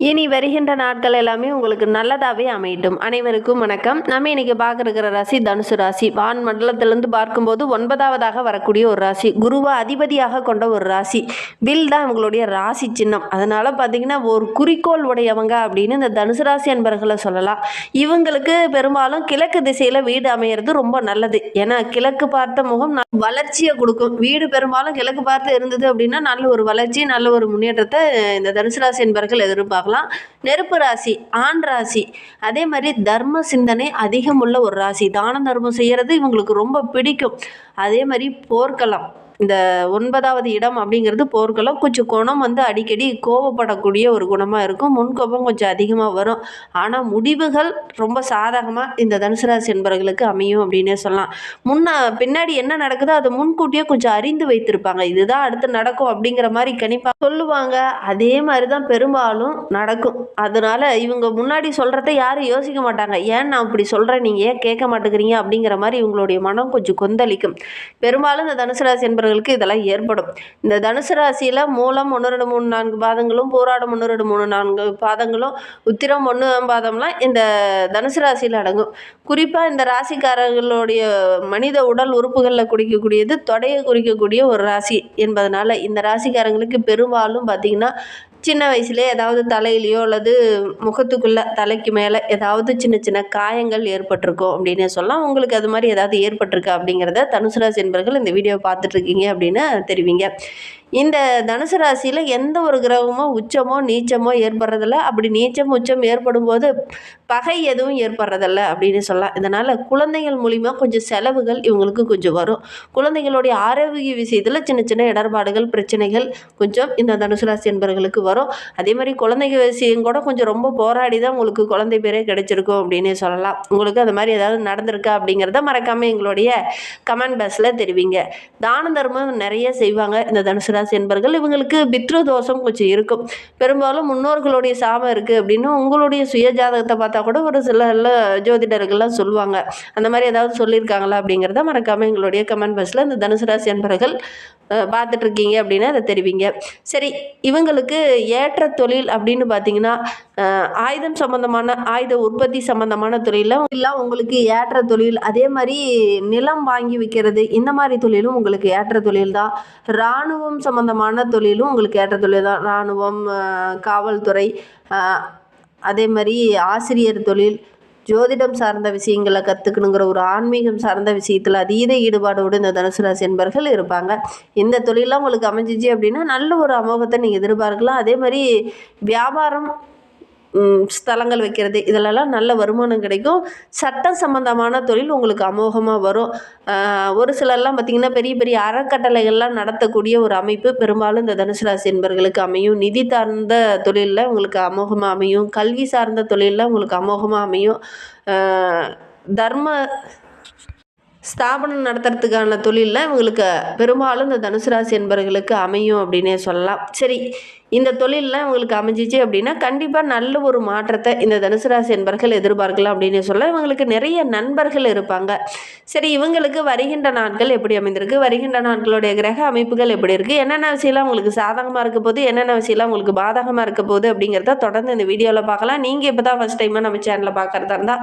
இனி வருகின்ற நாட்கள் எல்லாமே உங்களுக்கு நல்லதாகவே அமையட்டும். அனைவருக்கும் வணக்கம். நம்ம இன்னைக்கு பார்க்குற ராசி தனுசு ராசி. வான் மண்டலத்திலிருந்து பார்க்கும்போது ஒன்பதாவதாக வரக்கூடிய ஒரு ராசி. குருவை அதிபதியாக கொண்ட ஒரு ராசி. வில் தான் உங்களுடைய ராசி சின்னம். அதனால் பார்த்தீங்கன்னா ஒரு குறிக்கோள் உடையவங்க அப்படின்னு இந்த தனுசு ராசி என்பர்களை சொல்லலாம். இவங்களுக்கு பெரும்பாலும் கிழக்கு திசையில் வீடு அமையிறது ரொம்ப நல்லது. ஏன்னா கிழக்கு பார்த்த முகம் வளர்ச்சியை கொடுக்கும். வீடு பெரும்பாலும் கிழக்கு பார்த்து இருந்தது அப்படின்னா நல்ல ஒரு வளர்ச்சி நல்ல ஒரு முன்னேற்றத்தை இந்த தனுசு ராசி என்பர்கள் பார்க்கலாம். நெருப்பு ராசி ஆண் ராசி. அதே மாதிரி தர்ம சிந்தனை அதிகம் உள்ள ஒரு ராசி. தான தர்மம் செய்கிறது இவங்களுக்கு ரொம்ப பிடிக்கும். அதே மாதிரி போர்க்களம். இந்த ஒன்பதாவது இடம் அப்படிங்கிறது போர்க்களம். கொஞ்சம் குணம் வந்து அடிக்கடி கோவப்படக்கூடிய ஒரு குணமாக இருக்கும். முன்கோபம் கொஞ்சம் அதிகமாக வரும். ஆனால் முடிவுகள் ரொம்ப சாதகமாக இந்த தனுசு ராசி என்பவர்களுக்கு அமையும் அப்படின்னே சொல்லலாம். முன்ன பின்னாடி என்ன நடக்குதோ அதை முன்கூட்டியே கொஞ்சம் அறிந்து வைத்திருப்பாங்க. இதுதான் அடுத்து நடக்கும் அப்படிங்கிற மாதிரி கணிப்பாக சொல்லுவாங்க. அதே மாதிரி தான் பெரும்பாலும் நடக்கும். அதனால இவங்க முன்னாடி சொல்கிறத யாரும் யோசிக்க மாட்டாங்க. ஏன் நான் இப்படி சொல்கிறேன் நீங்கள் ஏன் கேட்க மாட்டேங்கிறீங்க? அப்படிங்கிற மாதிரி இவங்களுடைய மனம் கொஞ்சம் கொந்தளிக்கும். பெரும்பாலும் இந்த தனுசு ராசி என்பவர்களுக்கு இதெல்லாம் ஏற்படும். இந்த தனுசு ராசியில் மூலம் ஒன்று ரெண்டு மூணு நான்கு பாதங்களும் போராடம் ஒன்று ரெண்டு மூணு நான்கு பாதங்களும் உத்திரம் ஒன்று பாதம்லாம் இந்த தனுசு ராசியில் அடங்கும். குறிப்பாக இந்த ராசிக்காரர்களுடைய மனித உடல் உறுப்புகளில் குடிக்கக்கூடியது தொடையை குறிக்கக்கூடிய ஒரு ராசி என்பதனால இந்த ராசிக்காரங்களுக்கு பெரும்பாலும் பார்த்திங்கன்னா சின்ன வயசுலேயே ஏதாவது தலையிலையோ அல்லது முகத்துக்குள்ளே தலைக்கு மேலே ஏதாவது சின்ன சின்ன காயங்கள் ஏற்பட்டிருக்கும் அப்படின்னு சொல்லலாம் உங்களுக்கு அது மாதிரி ஏதாவது ஏற்பட்டிருக்கு அப்படிங்கிறத தனுசு ராசி என்பர்கள் இந்த வீடியோ பார்த்துட்ருக்கீங்க அப்படின்னு தெரிவிங்க. இந்த தனுசு ராசியில் எந்த ஒரு கிரகமோ உச்சமோ நீச்சமோ ஏற்படுறதில்ல. அப்படி நீச்சம் உச்சம் ஏற்படும் போது பகை எதுவும் ஏற்படுறதில்ல அப்படின்னு சொல்லலாம். இதனால் குழந்தைகள் மூலிமா கொஞ்சம் செலவுகள் இவங்களுக்கு கொஞ்சம் வரும். குழந்தைகளுடைய ஆரோக்கிய விஷயத்தில் சின்ன சின்ன இடர்பாடுகள் பிரச்சனைகள் கொஞ்சம் இந்த தனுசு ராசி என்பவர்களுக்கு வரும். அதே மாதிரி குழந்தைங்க விஷயம் கூட கொஞ்சம் ரொம்ப போராடி தான் உங்களுக்கு குழந்தை பேரே கிடைச்சிருக்கும் அப்படின்னே சொல்லலாம். உங்களுக்கு அது மாதிரி ஏதாவது நடந்திருக்கா அப்படிங்கிறத மறக்காமல் எங்களுடைய கமெண்ட் பாக்ஸில் தெரிவிங்க. தான தர்மம் நிறைய செய்வாங்க இந்த தனுசு ராசி என்பர்கள் இவங்களுக்கு பித்ரு தோஷம் கொஞ்சம் இருக்கும். பெரும்பாலும் முன்னோர்களுடைய சாபம் இருக்குது அப்படின்னு உங்களுடைய சுய ஜாதகத்தை பார்த்தா கூட ஒரு சில ஜோதிடர்கள்லாம் சொல்லுவாங்க. அந்த மாதிரி ஏதாவது சொல்லியிருக்காங்களா அப்படிங்கிறத மறக்காமல் எங்களுடைய கமெண்ட் பாக்ஸில் இந்த தனுசு ராசி என்பர்கள் பார்த்துட்ருக்கீங்க அப்படின்னா அப்படின்னு அதை தெரிவிங்க. சரி இவங்களுக்கு ஏற்ற தொழில் அப்படின்னு பார்த்தீங்கன்னா ஆயுதம் சம்மந்தமான ஆயுத உற்பத்தி சம்மந்தமான தொழிலில் இல்லை உங்களுக்கு ஏற்ற தொழில். அதே மாதிரி நிலம் வாங்கி விற்கிறது இந்த மாதிரி தொழிலும் உங்களுக்கு ஏற்ற தொழில் தான் இராணுவம் சம்மந்தமான தொழிலும் உங்களுக்கு ஏற்ற தொழில் தான். இராணுவம் காவல்துறை அதே மாதிரி ஆசிரியர் தொழில் ஜோதிடம் சார்ந்த விஷயங்களை கற்றுக்கணுங்கிற ஒரு ஆன்மீகம் சார்ந்த விஷயத்தில் அதீத ஈடுபாடோடு இந்த தனுசு ராசி என்பர்கள் இருப்பாங்க. இந்த தொழிலாம் உங்களுக்கு அமைஞ்சிச்சு அப்படின்னா நல்ல ஒரு அமோகத்தை நீங்கள் எதிர்பார்க்கலாம். அதே மாதிரி வியாபாரம் ஸ்தலங்கள் வைக்கிறது. இதிலெல்லாம் நல்ல வருமானம் கிடைக்கும். சட்டம் சம்பந்தமான தொழில் உங்களுக்கு அமோகமாக வரும். ஒரு சிலர்லாம் பார்த்திங்கன்னா பெரிய பெரிய அறக்கட்டளைகள்லாம் நடத்தக்கூடிய ஒரு அமைப்பு. பெரும்பாலும் இந்த தனுசு ராசி என்பர்களுக்கு அமையும். நிதி சார்ந்த தொழிலில் உங்களுக்கு அமோகமாக அமையும். கல்வி சார்ந்த தொழிலில் உங்களுக்கு அமோகமாக அமையும். தர்ம ஸ்தாபனம் நடத்துறதுக்கான தொழிலில் இவங்களுக்கு பெரும்பாலும் இந்த தனுசு ராசி என்பவர்களுக்கு அமையும் அப்படின்னே சொல்லலாம். சரி இந்த தொழிலில் இவங்களுக்கு அமைஞ்சிச்சு அப்படின்னா கண்டிப்பாக நல்ல ஒரு மாற்றத்தை இந்த தனுசு ராசி என்பர்கள் எதிர்பார்க்கலாம் அப்படின்னு சொல்ல இவங்களுக்கு நிறைய நண்பர்கள் இருப்பாங்க. சரி இவங்களுக்கு வருகின்ற நாட்கள் எப்படி அமைந்திருக்கு? வருகின்ற நாட்களுடைய கிரக அமைப்புகள் எப்படி இருக்குது என்னென்ன விஷயம்லாம் உங்களுக்கு சாதகமாக இருக்க போது என்னென்ன விஷயம்லாம் உங்களுக்கு பாதகமாக இருக்க போகுது? அப்படிங்கிறத தொடர்ந்து இந்த வீடியோவில் பார்க்கலாம். நீங்கள் இப்போ தான் ஃபஸ்ட் டைமாக நம்ம சேனலில் பார்க்குறதா இருந்தால்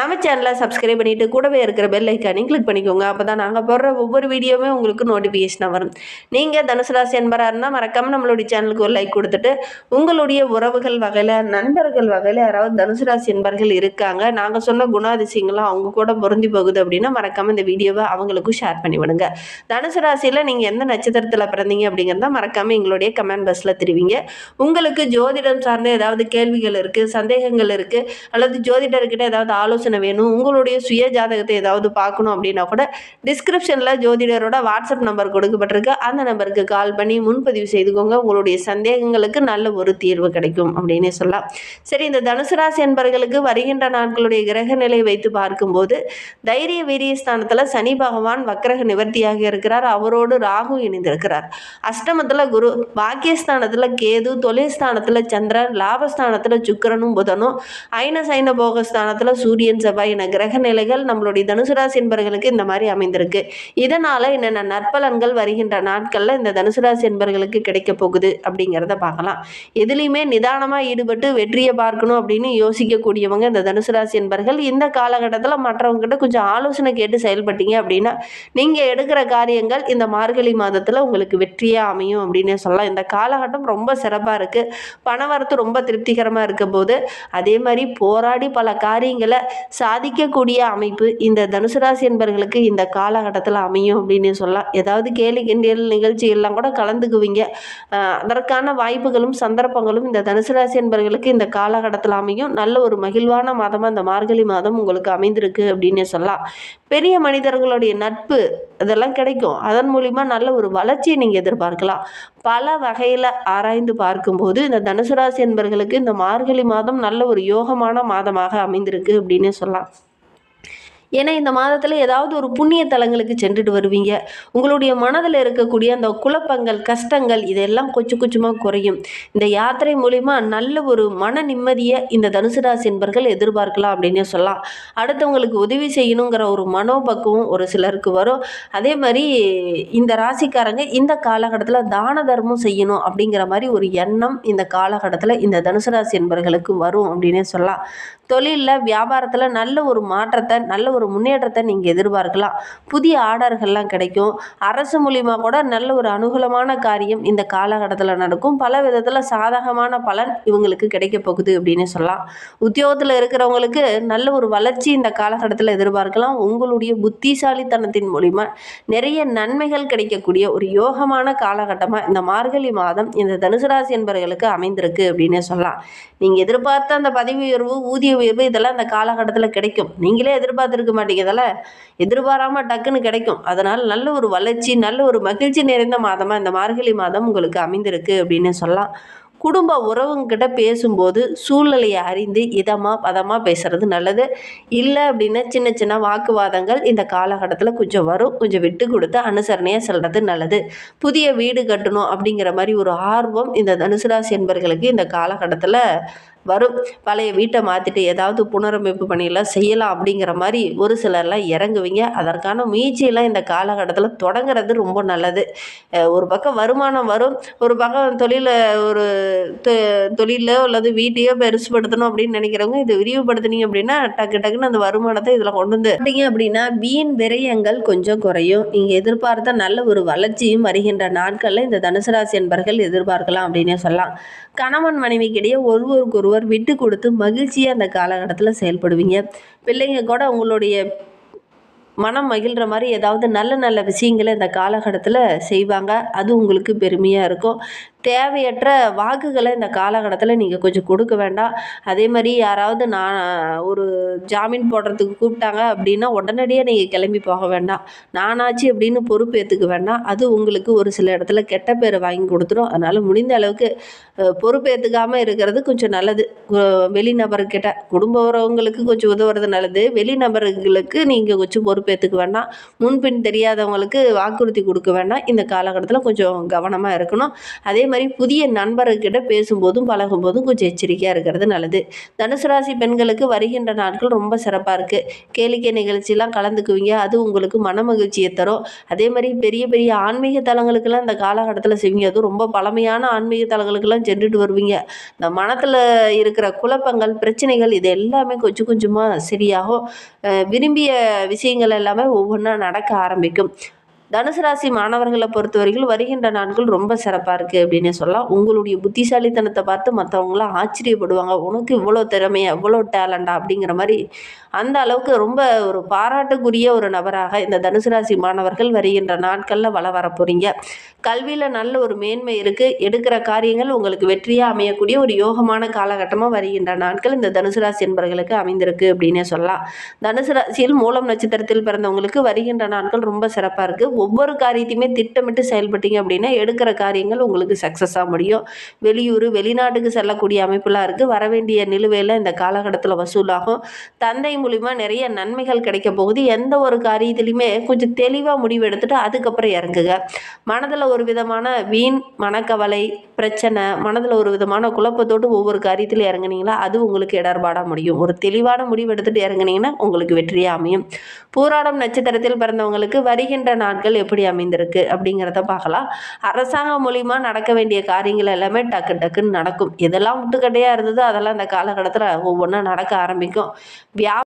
நம்ம சேனலை சப்ஸ்கிரைப் பண்ணிவிட்டு கூடவே இருக்கிற பெல் ஐக்கானையும் கிளிக் பண்ணிக்கோங்க. அப்போ தான் நாங்கள் போடுற ஒவ்வொரு வீடியோவுமே உங்களுக்கு நோட்டிஃபிகேஷனாக வரும். நீங்கள் தனுசு ராசி என்பராக இருந்தால் மறக்காமல் நம்மளுடைய சேனலுக்கு ஒரு லைக் கொடுத்துட்டு உங்களுடைய உறவுகள் வகையில் நண்பர்கள் வகையில் யாராவது தனுசு ராசி என்பர்கள் இருக்காங்க நாங்கள் சொன்ன குணாதிசயங்களும் அவங்க கூட பொருந்தி போகுது அப்படின்னா மறக்காமல் இந்த வீடியோவை அவங்களுக்கும் ஷேர் பண்ணி விடுங்க. தனுசு ராசியில் நீங்கள் எந்த நட்சத்திரத்தில் பிறந்தீங்க அப்படிங்கிறத மறக்காமல் எங்களுடைய கமெண்ட் பாக்ஸில் தெரிவிங்க. உங்களுக்கு ஜோதிடம் சார்ந்த ஏதாவது கேள்விகள் இருக்குது சந்தேகங்கள் இருக்குது அல்லது ஜோதிடர்கிட்ட ஏதாவது ஆலோசனை வேணும் உங்களுடைய சுய ஜாதகத்தை ஏதாவது பார்க்கணும் அப்படின்னு கூட டிஸ்கிரிப்ஷனில் ஜோதிடரோட வாட்ஸ்அப் நம்பர் கொடுக்கப்பட்டிருக்கு. அந்த நம்பருக்கு கால் பண்ணி முன்பதிவு செய்துக்கோங்க. உங்களுடைய சந்தேகங்களுக்கு நல்ல ஒரு தீர்வு கிடைக்கும் அப்படின்னே சொல்லலாம். சரி இந்த தனுசு ராசி என்பவர்களுக்கு வருகின்ற நாட்களுடைய கிரக நிலை வைத்து பார்க்கும்போது தைரிய வீரிய ஸ்தானத்தில் சனி பகவான் வக்கரக நிவர்த்தியாக இருக்கிறார். அவரோடு ராகு இணைந்திருக்கிறார். அஷ்டமத்தில் குரு பாக்கியஸ்தானத்தில் கேது தொழில்ஸ்தானத்தில் சந்திரன் லாபஸ்தானத்தில் சுக்கரனும் புதனும் ஐன சைன போகஸ்தானத்தில் சூரியன் செவ்வாய் என கிரக நிலைகள் நம்மளுடைய தனுசு ராசி என்பவர்களுக்கு இந்த மாதிரி அமைந்திருக்கு. இதனால் என்னென்ன நற்பலன்கள் வருகின்ற நாட்களில் இந்த தனுசு ராசி என்பவர்களுக்கு கிடைக்க போகுது அப்படிங்கிறத பார்க்கலாம். எதுலேயுமே நிதானமாக ஈடுபட்டு வெற்றியை பார்க்கணும் அப்படின்னு யோசிக்கக்கூடியவங்க இந்த தனுசு ராசி என்பர்கள் இந்த காலகட்டத்தில் மற்றவங்ககிட்ட கொஞ்சம் ஆலோசனை கேட்டு செயல்பட்டீங்க அப்படின்னா நீங்கள் எடுக்கிற காரியங்கள் இந்த மார்கழி மாதத்தில் உங்களுக்கு வெற்றியாக அமையும் அப்படின்னு சொல்லலாம். இந்த காலகட்டம் ரொம்ப சிறப்பாக இருக்குது பணவரத்து ரொம்ப திருப்திகரமாக இருக்க போது அதே மாதிரி போராடி பல காரியங்களை சாதிக்கக்கூடிய அமைப்பு இந்த தனுசு ராசி நண்பர்களுக்கு இந்த காலகட்டத்தில் அமையும் அப்படின்னு சொல்லலாம் ஏதாவது கேலி கிண்டியல் நிகழ்ச்சிகள்லாம் கூட கலந்துக்குவீங்க. அதற்கான வாய்ப்புகளும் சந்தர்ப்பங்களும் இந்த தனுசு ராசி என்பர்களுக்கு இந்த காலகட்டத்தில் அமையும். நல்ல ஒரு மகிழ்வான மாதமாக இந்த மார்கழி மாதம் உங்களுக்கு அமைந்திருக்கு அப்படின்னு சொல்லலாம் பெரிய மனிதர்களுடைய நட்பு இதெல்லாம் கிடைக்கும். அதன் மூலிமா நல்ல ஒரு வளர்ச்சியை நீங்கள் எதிர்பார்க்கலாம். பல வகையில் ஆராய்ந்து பார்க்கும்போது இந்த தனுசு ராசி என்பர்களுக்கு இந்த மார்கழி மாதம் நல்ல ஒரு யோகமான மாதமாக அமைந்திருக்கு அப்படின்னு சொல்லலாம் ஏன்னா இந்த மாதத்தில் ஏதாவது ஒரு புண்ணிய தலங்களுக்கு சென்றுட்டு வருவீங்க. உங்களுடைய மனதில் இருக்கக்கூடிய அந்த குழப்பங்கள் கஷ்டங்கள் இதெல்லாம் கொச்சு கொச்சமாக குறையும். இந்த யாத்திரை மூலிமா நல்ல ஒரு மன நிம்மதியை இந்த தனுசு ராசி என்பர்கள் எதிர்பார்க்கலாம் அப்படின்னு சொல்லலாம். அடுத்தவங்களுக்கு உதவி செய்யணுங்கிற ஒரு மனோபக்குவம் ஒரு சிலருக்கு வரும். அதே மாதிரி இந்த ராசிக்காரங்க இந்த காலகட்டத்தில் தான தர்மம் செய்யணும் அப்படிங்கிற மாதிரி ஒரு எண்ணம் இந்த காலகட்டத்தில் இந்த தனுசு ராசி என்பர்களுக்கு வரும் அப்படின்னே சொல்லலாம். தொழிலில் வியாபாரத்தில் நல்ல ஒரு மாற்றத்தை நல்ல ஒரு முன்னேற்றத்தை நீங்கள் எதிர்பார்க்கலாம். புதிய ஆர்டர்கள்லாம் கிடைக்கும். அரசு மூலிமா கூட நல்ல ஒரு அனுகூலமான காரியம் இந்த காலகட்டத்தில் நடக்கும். பல விதத்தில் சாதகமான பலன் இவங்களுக்கு கிடைக்க போகுது அப்படின்னு சொல்லலாம். உத்தியோகத்தில் இருக்கிறவங்களுக்கு நல்ல ஒரு வளர்ச்சி இந்த காலகட்டத்தில் எதிர்பார்க்கலாம். உங்களுடைய புத்திசாலித்தனத்தின் மூலிமா நிறைய நன்மைகள் கிடைக்கக்கூடிய ஒரு யோகமான காலகட்டமாக இந்த மார்கழி மாதம் இந்த தனுசு ராசி என்பவர்களுக்கு அமைந்திருக்கு அப்படின்னு சொல்லலாம். நீங்கள் எதிர்பார்த்த அந்த பதவி உயர்வு ஊதிய உயர்வு இதெல்லாம் இந்த காலகட்டத்தில் கிடைக்கும். நீங்களே எதிர்பார்த்துருக்க மாட்டீங்கதால எதிர்பாராமல் டக்குன்னு கிடைக்கும். அதனால் நல்ல ஒரு வளர்ச்சி நல்ல ஒரு மகிழ்ச்சி நிறைந்த மாதமாக இந்த மார்கழி மாதம் உங்களுக்கு அமைந்திருக்கு அப்படின்னு சொல்லலாம். குடும்ப உறவுங்கிட்ட பேசும்போது சூழ்நிலையை அறிந்து இதமாக பதமாக பேசுகிறது நல்லது. இல்லை அப்படின்னா சின்ன சின்ன வாக்குவாதங்கள் இந்த காலகட்டத்தில் கொஞ்சம் வரும். கொஞ்சம் விட்டு கொடுத்து அனுசரணையாக செல்வது நல்லது. புதிய வீடு கட்டணும் அப்படிங்கிற மாதிரி ஒரு ஆர்வம் இந்த தனுசு ராசி என்பர்களுக்கு இந்த காலகட்டத்தில் வரும். பழைய வீட்டை மாற்றிட்டு ஏதாவது புனரமைப்பு பணியெல்லாம் செய்யலாம் அப்படிங்கிற மாதிரி ஒரு சிலர்லாம் இறங்குவீங்க. அதற்கான முயற்சியெல்லாம் இந்த காலகட்டத்தில் தொடங்குறது ரொம்ப நல்லது. ஒரு பக்கம் வருமானம் வரும். ஒரு பக்கம் தொழிலை ஒரு தொ- தொழிலோ அல்லது வீட்டையோ பெருசுபடுத்தணும் அப்படின்னு நினைக்கிறவங்க இதை விரிவுபடுத்துனீங்க அப்படின்னா டக்கு டக்குன்னு அந்த வருமானத்தை இதில் கொண்டு வந்து பார்த்தீங்க அப்படின்னா வீண் விரயங்கள் கொஞ்சம் குறையும். இங்கே எதிர்பார்த்த நல்ல ஒரு வளர்ச்சியும் வருகின்ற நாட்களில் இந்த தனுசு ராசி என்பர்கள் எதிர்பார்க்கலாம் அப்படின்னே சொல்லலாம். கணவன் மனைவிக்கிடையே ஒருவருக்கொருவர் விட்டு கொடுத்து மகிழ்ச்சியாக அந்த காலகட்டத்தில் செயல்படுவீங்க. பிள்ளைங்க கூட உங்களுடைய மனம் மகிழ்கிற மாதிரி ஏதாவது நல்ல நல்ல விஷயங்களை இந்த காலகட்டத்தில் செய்வாங்க. அது உங்களுக்கு பெருமையாக இருக்கும். தேவையற்ற வாக்குகளை இந்த காலகட்டத்தில் நீங்கள் கொஞ்சம் கொடுக்க வேண்டாம். அதே மாதிரி யாராவது நான் ஒரு ஜாமீன் போடுறதுக்கு கூப்பிட்டாங்க அப்படின்னா உடனடியாக நீங்கள் கிளம்பி போக வேண்டாம். நானாச்சு அப்படின்னு பொறுப்பு ஏற்றுக்க வேண்டாம். அது உங்களுக்கு ஒரு சில இடத்துல கெட்ட பேரை வாங்கி கொடுத்துரும். அதனால் முடிந்த அளவுக்கு பொறுப்பு ஏற்றுக்காமல் இருக்கிறது கொஞ்சம் நல்லது. வெளிநபர்கிட்ட குடும்ப உறவுங்களுக்கு கொஞ்சம் உதவுறது நல்லது. வெளிநபர்களுக்கு நீங்கள் கொஞ்சம் பொறுப்பேற்றுக்க வேண்டாம். முன்பின் தெரியாதவங்களுக்கு வாக்குறுதி கொடுக்க வேண்டாம். இந்த காலகட்டத்தில் கொஞ்சம் கவனமாக இருக்கணும். அதே மாதிரி புதிய நண்பர்கிட்ட பேசும்போதும் பழகும்போதும் கொஞ்சம் எச்சரிக்கையாக இருக்கிறது நல்லது. தனுசு ராசி பெண்களுக்கு வருகின்ற நாட்கள் ரொம்ப சிறப்பாக இருக்குது கேளிக்கை நிகழ்ச்சியெலாம் கலந்துக்குவீங்க. அது உங்களுக்கு மன மகிழ்ச்சியை தரும். அதே மாதிரி பெரிய பெரிய ஆன்மீக தலங்களுக்கெல்லாம் இந்த காலகட்டத்தில் செய்வீங்க. அதுவும் ரொம்ப பழமையான ஆன்மீக தலங்களுக்கெல்லாம் சென்றுட்டு வருவீங்க. இந்த மனத்தில் இருக்கிற குழப்பங்கள் பிரச்சனைகள் இது எல்லாமே கொஞ்சம் கொஞ்சமாக சரியாகும். விரும்பிய விஷயங்கள் எல்லாமே ஒவ்வொன்றா நடக்க ஆரம்பிக்கும். தனுசு ராசி மாணவர்களை பொறுத்தவரையில் வருகின்ற நாட்கள் ரொம்ப சிறப்பாக இருக்குது அப்படின்னு சொல்லலாம். உங்களுடைய புத்திசாலித்தனத்தை பார்த்து மற்றவங்களாம் ஆச்சரியப்படுவாங்க. உனக்கு இவ்வளோ திறமையா இவ்வளோ டேலண்டா அப்படிங்கிற மாதிரி அந்த அளவுக்கு ரொம்ப ஒரு பாராட்டுக்குரிய ஒரு நபராக இந்த தனுசு ராசி மாணவர்கள் வருகின்ற நாட்களில் வள வர போகிறீங்க கல்வியில் நல்ல ஒரு மேன்மை இருக்குது எடுக்கிற காரியங்கள் உங்களுக்கு வெற்றியாக அமையக்கூடிய ஒரு யோகமான காலகட்டமாக வருகின்ற நாட்கள் இந்த தனுசு ராசி என்பவர்களுக்கு அமைந்திருக்கு அப்படின்னே சொல்லலாம். தனுசு ராசியில் மூலம் நட்சத்திரத்தில் பிறந்தவங்களுக்கு வருகின்ற நாட்கள் ரொம்ப சிறப்பாக இருக்குது ஒவ்வொரு காரியத்தையுமே திட்டமிட்டு செயல்பட்டீங்க அப்படின்னா எடுக்கிற காரியங்கள் உங்களுக்கு சக்ஸஸாக முடியும். வெளியூர் வெளிநாட்டுக்கு செல்லக்கூடிய அமைப்புலாம் இருக்குது வரவேண்டிய நிலுவையில் இந்த காலகட்டத்தில் வசூலாகும். தந்தை மூலிமா நிறைய நன்மைகள் கிடைக்க போகுது. எந்த ஒரு காரியத்திலையுமே கொஞ்சம் தெளிவாக முடிவு எடுத்துட்டு அதுக்கப்புறம் இறங்குங்க. மனதில் ஒரு விதமான வீண் மனக்கவலை பிரச்சனை மனதில் ஒரு விதமான குழப்பத்தோடு ஒவ்வொரு காரியத்திலையும் இறங்குனீங்களா அது உங்களுக்கு இடர்பாடாக முடியும். ஒரு தெளிவான முடிவு எடுத்துகிட்டு இறங்குனீங்கன்னா உங்களுக்கு வெற்றியாக அமையும். பூராடம் நட்சத்திரத்தில் பிறந்தவங்களுக்கு வருகின்ற நாட்கள் பலன்கள் எப்படி அமைந்திருக்கு அப்படிங்கிறத பார்க்கலாம். அரசாங்கம் மூலிமா நடக்க வேண்டிய காரியங்கள் எல்லாமே டக்கு டக்குன்னு நடக்கும். எதெல்லாம் முட்டுக்கட்டையாக இருந்ததோ அதெல்லாம் இந்த காலகட்டத்தில் ஒவ்வொன்றா நடக்க ஆரம்பிக்கும். வியா